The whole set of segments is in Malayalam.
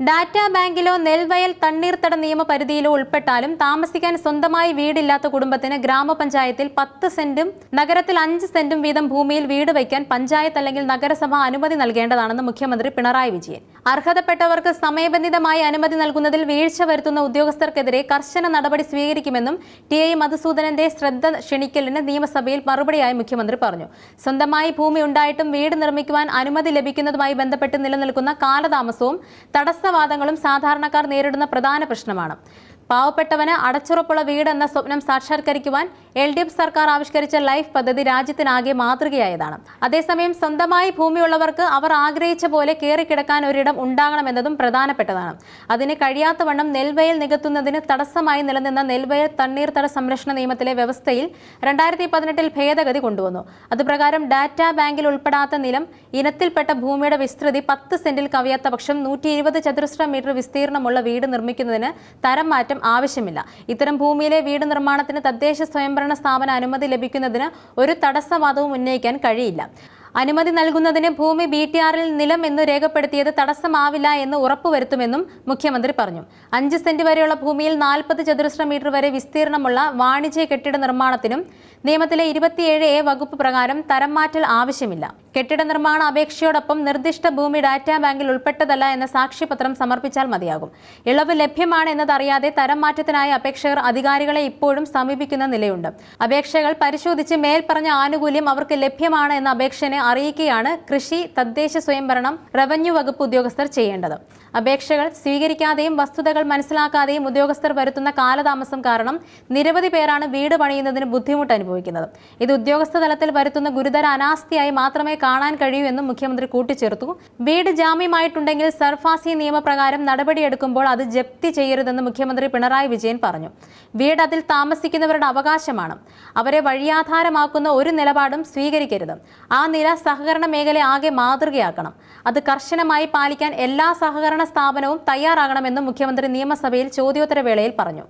ഡാറ്റ ബാങ്കിലോ നെൽവയൽ തണ്ണീർത്തട നിയമപരിധിയിലോ ഉൾപ്പെട്ടാലും താമസിക്കാൻ സ്വന്തമായി വീടില്ലാത്ത കുടുംബത്തിന് ഗ്രാമപഞ്ചായത്തിൽ പത്ത് സെന്റും നഗരത്തിൽ അഞ്ച് സെന്റും വീതം ഭൂമിയിൽ വീട് വയ്ക്കാൻ പഞ്ചായത്ത് അല്ലെങ്കിൽ നഗരസഭ അനുമതി നൽകേണ്ടതാണെന്ന് മുഖ്യമന്ത്രി പിണറായി വിജയൻ. അർഹതപ്പെട്ടവർക്ക് സമയബന്ധിതമായി അനുമതി നൽകുന്നതിൽ വീഴ്ച വരുത്തുന്ന ഉദ്യോഗസ്ഥർക്കെതിരെ കർശന നടപടി സ്വീകരിക്കുമെന്നും ടി ഐ മധുസൂദനന്റെ ശ്രദ്ധ ക്ഷണിക്കലിന് നിയമസഭയിൽ മറുപടിയായി മുഖ്യമന്ത്രി പറഞ്ഞു. സ്വന്തമായി ഭൂമി ഉണ്ടായിട്ടും വീട് നിർമ്മിക്കുവാൻ അനുമതി ലഭിക്കുന്നതുമായി ബന്ധപ്പെട്ട് നിലനിൽക്കുന്ന കാലതാമസവും തടസ്സവാദങ്ങളും സാധാരണക്കാർ നേരിടുന്ന പ്രധാന പ്രശ്നമാണ്. പാവപ്പെട്ടവന് അടച്ചുറപ്പുള്ള വീടെന്ന സ്വപ്നം സാക്ഷാത്കരിക്കുവാൻ എൽ ഡി എഫ് സർക്കാർ ആവിഷ്കരിച്ച ലൈഫ് പദ്ധതി രാജ്യത്തിനാകെ മാതൃകയായതാണ്. അതേസമയം സ്വന്തമായി ഭൂമിയുള്ളവർക്ക് അവർ ആഗ്രഹിച്ച പോലെ കയറിക്കിടക്കാൻ ഒരിടം ഉണ്ടാകണമെന്നതും പ്രധാനപ്പെട്ടതാണ്. അതിന് കഴിയാത്തവണ്ണം നെൽവയൽ നികത്തുന്നതിന് തടസ്സമായി നിലനിന്ന നെൽവയൽ തണ്ണീർത്തട സംരക്ഷണ നിയമത്തിലെ വ്യവസ്ഥയിൽ രണ്ടായിരത്തി പതിനെട്ടിൽ ഭേദഗതി കൊണ്ടുവന്നു. അതുപ്രകാരം ഡാറ്റ ബാങ്കിൽ ഉൾപ്പെടാത്ത നിലം ഇനത്തിൽപ്പെട്ട ഭൂമിയുടെ വിസ്തൃതി പത്ത് സെന്റിൽ കവിയാത്ത പക്ഷം നൂറ്റി ചതുരശ്ര മീറ്റർ വിസ്തീർണമുള്ള വീട് നിർമ്മിക്കുന്നതിന് തരം മാറ്റം ആവശ്യമില്ല. ഇത്തരം ഭൂമിയിലെ വീട് നിർമ്മാണത്തിന് തദ്ദേശ സ്വയംഭരണ സ്ഥാപന അനുമതി ലഭിക്കുന്നതിന് ഒരു തടസ്സവാദവും ഉന്നയിക്കാൻ കഴിയില്ല. അനുമതി നൽകുന്നതിന് ഭൂമി ബി ടി ആറിൽ നിലം എന്ന് രേഖപ്പെടുത്തിയത് തടസ്സമാവില്ല എന്ന് ഉറപ്പുവരുത്തുമെന്നും മുഖ്യമന്ത്രി പറഞ്ഞു. അഞ്ച് സെന്റ് വരെയുള്ള ഭൂമിയിൽ നാൽപ്പത് ചതുരശ്ര മീറ്റർ വരെ വിസ്തീർണമുള്ള വാണിജ്യ കെട്ടിട നിർമ്മാണത്തിനും നിയമത്തിലെ ഇരുപത്തിയേഴ് എ വകുപ്പ് പ്രകാരം തരം മാറ്റൽ ആവശ്യമില്ല. കെട്ടിട നിർമ്മാണ അപേക്ഷയോടൊപ്പം നിർദ്ദിഷ്ട ഭൂമി ഡാറ്റാ ബാങ്കിൽ ഉൾപ്പെട്ടതല്ല എന്ന സാക്ഷ്യപത്രം സമർപ്പിച്ചാൽ മതിയാകും. ഇളവ് ലഭ്യമാണ് എന്നതറിയാതെ തരം മാറ്റത്തിനായി അപേക്ഷകർ അധികാരികളെ ഇപ്പോഴും സമീപിക്കുന്ന നിലയുണ്ട്. അപേക്ഷകൾ പരിശോധിച്ച് മേൽപ്പറഞ്ഞ ആനുകൂല്യം അവർക്ക് ലഭ്യമാണ് എന്ന അപേക്ഷനെ അറിയിക്കുകയാണ് കൃഷി തദ്ദേശ സ്വയംഭരണം റവന്യൂ വകുപ്പ് ഉദ്യോഗസ്ഥർ ചെയ്യേണ്ടത്. അപേക്ഷകൾ സ്വീകരിക്കാതെയും വസ്തുതകൾ മനസ്സിലാക്കാതെയും ഉദ്യോഗസ്ഥർ വരുത്തുന്ന കാലതാമസം കാരണം നിരവധി പേരാണ് വീട് പണിയുന്നതിന് ബുദ്ധിമുട്ട് അനുഭവിക്കുന്നത്. ഇത് ഉദ്യോഗസ്ഥ തലത്തിൽ വരുത്തുന്ന ഗുരുതര അനാസ്ഥയായി മാത്രമേ കാണാൻ കഴിയുമെന്നും മുഖ്യമന്ത്രി കൂട്ടിച്ചേർത്തു. വീട് ജാമ്യമായിട്ടുണ്ടെങ്കിൽ സർഫാസി നിയമപ്രകാരം നടപടിയെടുക്കുമ്പോൾ അത് ജപ്തി ചെയ്യരുതെന്ന് മുഖ്യമന്ത്രി പിണറായി വിജയൻ പറഞ്ഞു. വീട് അതിൽ താമസിക്കുന്നവരുടെ അവകാശമാണ്. അവരെ വഴിയാധാരമാക്കുന്ന ഒരു നിലപാടും സ്വീകരിക്കരുത്. ആ നില സഹകരണ മേഖല ആകെ മാതൃകയാക്കണം. അത് കർശനമായി പാലിക്കാൻ എല്ലാ സഹകരണ സ്ഥാപനവും തയ്യാറാകണമെന്നും മുഖ്യമന്ത്രി നിയമസഭയിൽ ചോദ്യോത്തരവേളയിൽ പറഞ്ഞു.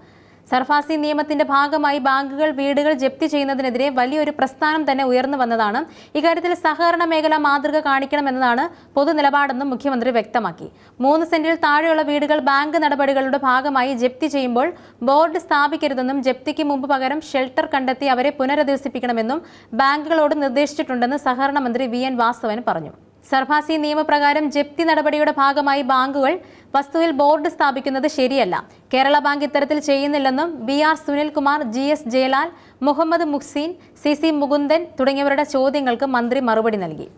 സർഫാസി നിയമത്തിന്റെ ഭാഗമായി ബാങ്കുകൾ വീടുകൾ ജപ്തി ചെയ്യുന്നതിനെതിരെ വലിയൊരു പ്രസ്ഥാനം തന്നെ ഉയർന്നു വന്നതാണ്. ഇക്കാര്യത്തിൽ സഹകരണ മേഖല മാതൃക കാണിക്കണമെന്നതാണ് പൊതുനിലപാടെന്നും മുഖ്യമന്ത്രി വ്യക്തമാക്കി. മൂന്ന് സെന്റിൽ താഴെയുള്ള വീടുകൾ ബാങ്ക് നടപടികളുടെ ഭാഗമായി ജപ്തി ചെയ്യുമ്പോൾ ബോർഡ് സ്ഥാപിക്കരുതെന്നും ജപ്തിക്ക് മുമ്പ് പകരം ഷെൽട്ടർ കണ്ടെത്തി അവരെ പുനരധിവസിപ്പിക്കണമെന്നും ബാങ്കുകളോട് നിർദ്ദേശിച്ചിട്ടുണ്ടെന്ന് സഹകരണ മന്ത്രി വി എൻ വാസവൻ പറഞ്ഞു. സർഫാസി നിയമപ്രകാരം ജപ്തി നടപടിയുടെ ഭാഗമായി ബാങ്കുകൾ വസ്തുവിൽ ബോർഡ് സ്ഥാപിക്കുന്നത് ശരിയല്ല. കേരള ബാങ്ക് ഇത്തരത്തിൽ ചെയ്യുന്നില്ലെന്നും B R Sunilkumar G S Jayalal Muhammad Muhsin C C Mukundan തുടങ്ങിയവരുടെ ചോദ്യങ്ങൾക്ക് മന്ത്രി മറുപടി നൽകി.